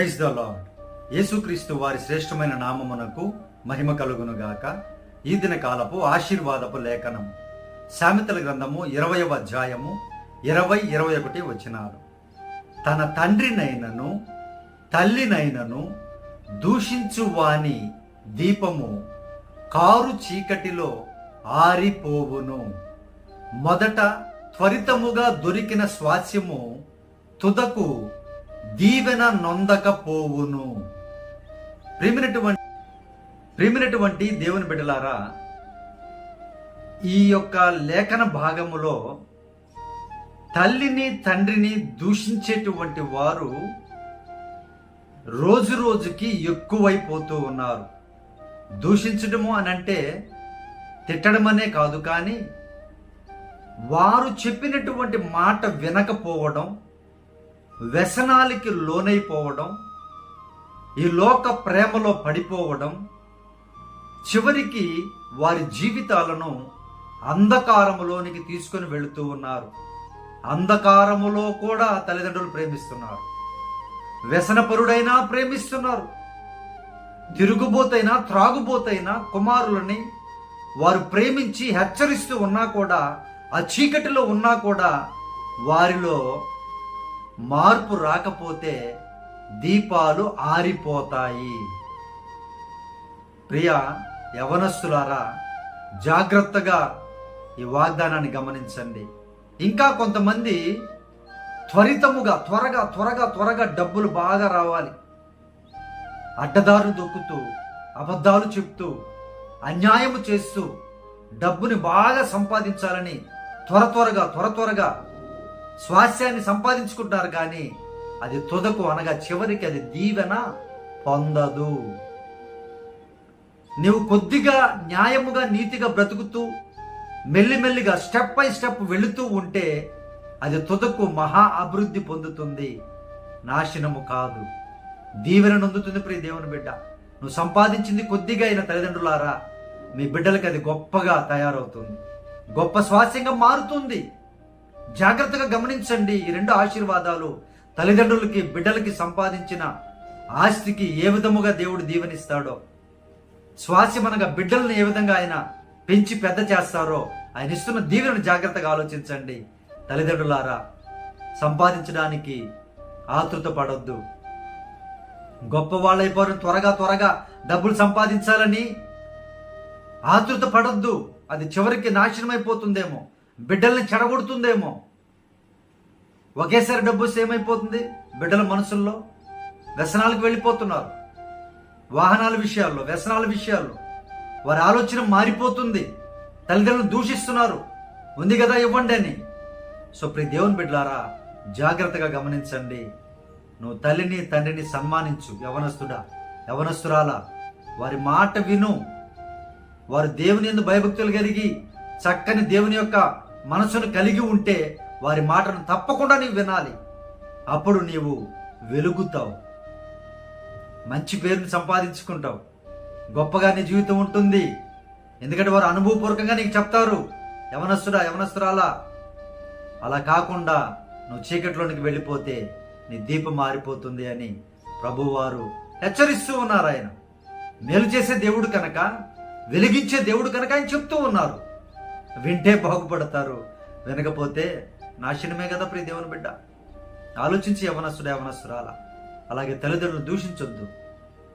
Praise the lord యేసుక్రీస్తు వారి శ్రేష్టమైన నామమునకు మహిమ కలుగును గాక ఈ దిన కాలపు ఆశీర్వాదపు లేఖనం. సామెతల గ్రంథము ఇరవయవ అధ్యాయము ఇరవై ఇరవై ఒకటి వచ్చినారు తన తండ్రినైనను తల్లినైనను దూషించు వాని దీపము కారు చీకటిలో ఆరిపోవును. మొదట త్వరితముగా దొరికిన స్వాస్యము తుదకు దీవెన నొందకపోవును. ప్రేమినటువంటి ప్రేమినటువంటి దేవుని బిడ్డలారా ఈ యొక్క లేఖన భాగములో తల్లిని తండ్రిని దూషించేటువంటి వారు రోజు రోజుకి ఎక్కువైపోతూ ఉన్నారు. దూషించడము అని అంటే తిట్టడమనే కాదు కానీ వారు చెప్పినటువంటి మాట వినకపోవడం వ్యసనాలకి లోనైపోవడం ఈ లోక ప్రేమలో పడిపోవడం చివరికి వారి జీవితాలను అంధకారములోనికి తీసుకొని వెళుతూ ఉన్నారు. అంధకారములో కూడా తల్లిదండ్రులు ప్రేమిస్తున్నారు. వ్యసనపరుడైనా ప్రేమిస్తున్నారు. తిరుగుబోతైనా త్రాగుబోతైనా కుమారులని వారు ప్రేమించి హెచ్చరిస్తూ ఉన్నా కూడా ఆ చీకటిలో ఉన్నా కూడా వారిలో మార్పు రాకపోతే దీపాలు ఆరిపోతాయి. ప్రియ యవనస్తులారా జాగ్రత్తగా ఈ వాగ్దానాన్ని గమనించండి. ఇంకా కొంతమంది త్వరితముగా త్వరగా త్వరగా త్వరగా డబ్బులు బాగా రావాలి. అడ్డదారులు దొక్కుతూ అబద్ధాలు చెప్తూ అన్యాయము చేస్తూ డబ్బుని బాగా సంపాదించాలని త్వర త్వరగా త్వర త్వరగా స్వాస్యాన్ని సంపాదించుకుంటారు కానీ అది తుదకు అనగా చివరికి అది దీవెన పొందదు. నీవు కొద్దిగా న్యాయముగా నీతిగా బ్రతుకుతూ మెల్లిమెల్లిగా స్టెప్ బై స్టెప్ వెళుతూ ఉంటే అది తుదకు మహా అభివృద్ధి పొందుతుంది. నాశనము కాదు. దీవెన నొందుతుంది ప్రియ దేవుని బిడ్డ. నువ్వు సంపాదించింది కొద్దిగా అయిన తల్లిదండ్రులారా మీ బిడ్డలకి అది గొప్పగా తయారవుతుంది. గొప్ప స్వాస్యంగా మారుతుంది. జాగ్రత్తగా గమనించండి ఈ రెండు ఆశీర్వాదాలు తల్లిదండ్రులకి బిడ్డలకి సంపాదించిన ఆస్తికి ఏ విధముగా దేవుడు దీవెనిస్తాడో స్వాస్యమనగా బిడ్డలను ఏ విధంగా ఆయన పెంచి పెద్ద చేస్తారో ఆయన ఇస్తున్న దీవెనను జాగ్రత్తగా ఆలోచించండి. తల్లిదండ్రులారా సంపాదించడానికి ఆతృత పడొద్దు. గొప్ప వాళ్ళైపోరు త్వరగా త్వరగా డబ్బులు సంపాదించాలని ఆతృత పడొద్దు. అది చివరికి నాశనం అయిపోతుందేమో బిడ్డల్ని చెడగొడుతుందేమో. ఒకేసారి డబ్బు సేమ్ ఏమైపోతుంది బిడ్డల మనసుల్లో వ్యసనాలకు వెళ్ళిపోతున్నారు. వాహనాల విషయాల్లో వ్యసనాల విషయాల్లో వారి ఆలోచన మారిపోతుంది. తల్లిదండ్రులు దూషిస్తున్నారు. ఉంది కదా ఇవ్వండి అని. సో ప్రియ దేవుని బిడ్డలారా జాగ్రత్తగా గమనించండి. నువ్వు తల్లిని తండ్రిని సన్మానించు. యవనస్తుడా యవనస్తురాలా వారి మాట విను. వారు దేవుని ఎందు భయభక్తులు కలిగి చక్కని దేవుని యొక్క మనసును కలిగి ఉంటే వారి మాటను తప్పకుండా నీవు వినాలి. అప్పుడు నీవు వెలుగుతావు. మంచి పేరుని సంపాదించుకుంటావు. గొప్పగా నీ జీవితం ఉంటుంది. ఎందుకంటే వారు అనుభవపూర్వకంగా నీకు చెప్తారు యవనస్తుడా యవనస్తురాలా. అలా కాకుండా నువ్వు చీకట్లోనికి వెళ్ళిపోతే నీ దీపం మారిపోతుంది అని ప్రభువారు హెచ్చరిస్తూ ఉన్నారు ఆయన. మేలు చేసే దేవుడు కనుక వెలిగించే దేవుడు కనుక ఆయన చెప్తూ ఉన్నారు. వింటే బాగుపడతారు. వినకపోతే నాశనమే కదా ప్రియ దేవుని బిడ్డ. ఆలోచించి యవనస్తుడు యవనస్తురాల. అలాగే తల్లిదండ్రులు దూషించొద్దు.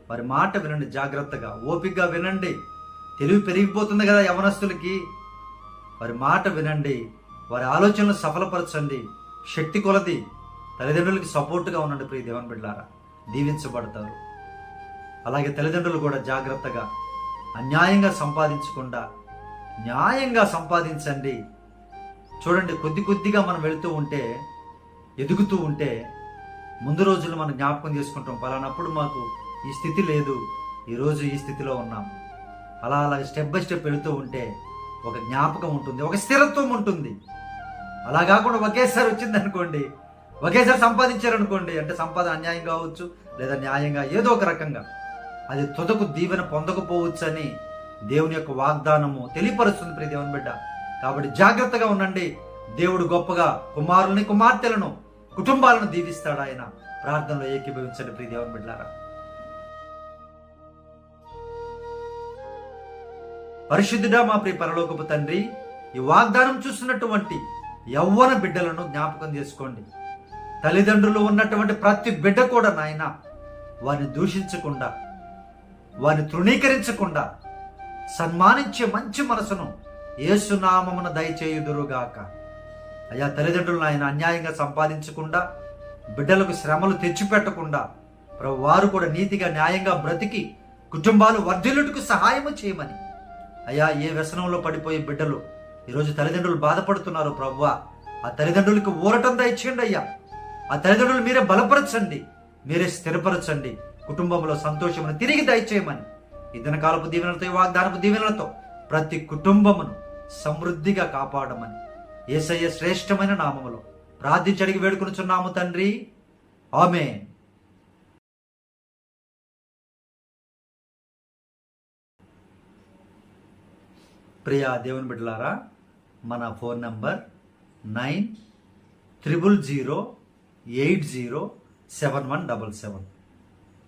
వారి మాట వినండి జాగ్రత్తగా ఓపికగా వినండి. తెలివి పెరిగిపోతుంది కదా యవనస్తులకి. వారి మాట వినండి వారి ఆలోచనలు సఫలపరచండి. శక్తి కొలది. తల్లిదండ్రులకి సపోర్ట్గా ఉండండి ప్రియ దేవుని బిడ్డారా దీవించబడతారు. అలాగే తల్లిదండ్రులు కూడా జాగ్రత్తగా అన్యాయంగా సంపాదించకుండా న్యాయంగా సంపాదించండి. చూడండి కొద్ది కొద్దిగా మనం వెళుతూ ఉంటే ఎదుగుతూ ఉంటే ముందు రోజులు మనం జ్ఞాపకం చేసుకుంటాం పలానప్పుడు మాకు ఈ స్థితి లేదు ఈరోజు ఈ స్థితిలో ఉన్నాం. అలా అలా స్టెప్ బై స్టెప్ వెళుతూ ఉంటే ఒక జ్ఞాపకం ఉంటుంది ఒక స్థిరత్వం ఉంటుంది. అలా కాకుండా ఒకేసారి వచ్చింది అనుకోండి ఒకేసారి సంపాదించారనుకోండి అంటే సంపాదన అన్యాయం కావచ్చు లేదా న్యాయంగా ఏదో ఒక రకంగా అది తుదకు దీవెన పొందకపోవచ్చు అని దేవుని యొక్క వాగ్దానము తెలియపరుస్తుంది ప్రియ దేవుని బిడ్డ. కాబట్టి జాగ్రత్తగా ఉండండి. దేవుడు గొప్పగా కుమారుల్ని కుమార్తెలను కుటుంబాలను దీవిస్తాడు ఆయన. ప్రార్థనలో ఏకీభవించండి ప్రియ దేవుని బిడ్డారా పరిశుద్ధుడా మా ప్రియ పరలోకపు తండ్రి ఈ వాగ్దానం చూస్తున్నటువంటి యవ్వన బిడ్డలను జ్ఞాపకం చేసుకోండి. తల్లిదండ్రులు ఉన్నటువంటి ప్రతి బిడ్డ కూడా నాయన వారిని దూషించకుండా వారిని తృణీకరించకుండా సన్మానించే మంచి మనసును ఏసునామమున దయచేయుదురుగాక. అయ్యా తల్లిదండ్రులను ఆయన అన్యాయంగా సంపాదించకుండా బిడ్డలకు శ్రమలు తెచ్చిపెట్టకుండా ప్రభు వారు కూడా నీతిగా న్యాయంగా బ్రతికి కుటుంబాలు వర్ధిల్లుటకు సహాయము చేయమని. అయ్యా ఏ వ్యసనంలో పడిపోయే బిడ్డలు ఈరోజు తల్లిదండ్రులు బాధపడుతున్నారు ప్రవ్వా ఆ తల్లిదండ్రులకు ఊరటం దయచేయండి అయ్యా. ఆ తల్లిదండ్రులు మీరే బలపరచండి మీరే స్థిరపరచండి కుటుంబంలో సంతోషమును తిరిగి దయచేయమని. ఇదన కాలపు దీవెనలతో వాగ్దానపు దీవెనలతో ప్రతి కుటుంబమును సమృద్ధిగా కాపాడమని ఏసయ్య శ్రేష్టమైన నామములో ప్రార్థించి అడిగి వేడుకొనుచున్నాము తండ్రి. ఆమె ప్రియా దేవుని బిడ్డలారా మన phone number nine triple zero eight zero seven one double seven.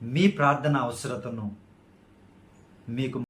మీ ప్రార్థన అవసరతను మీకు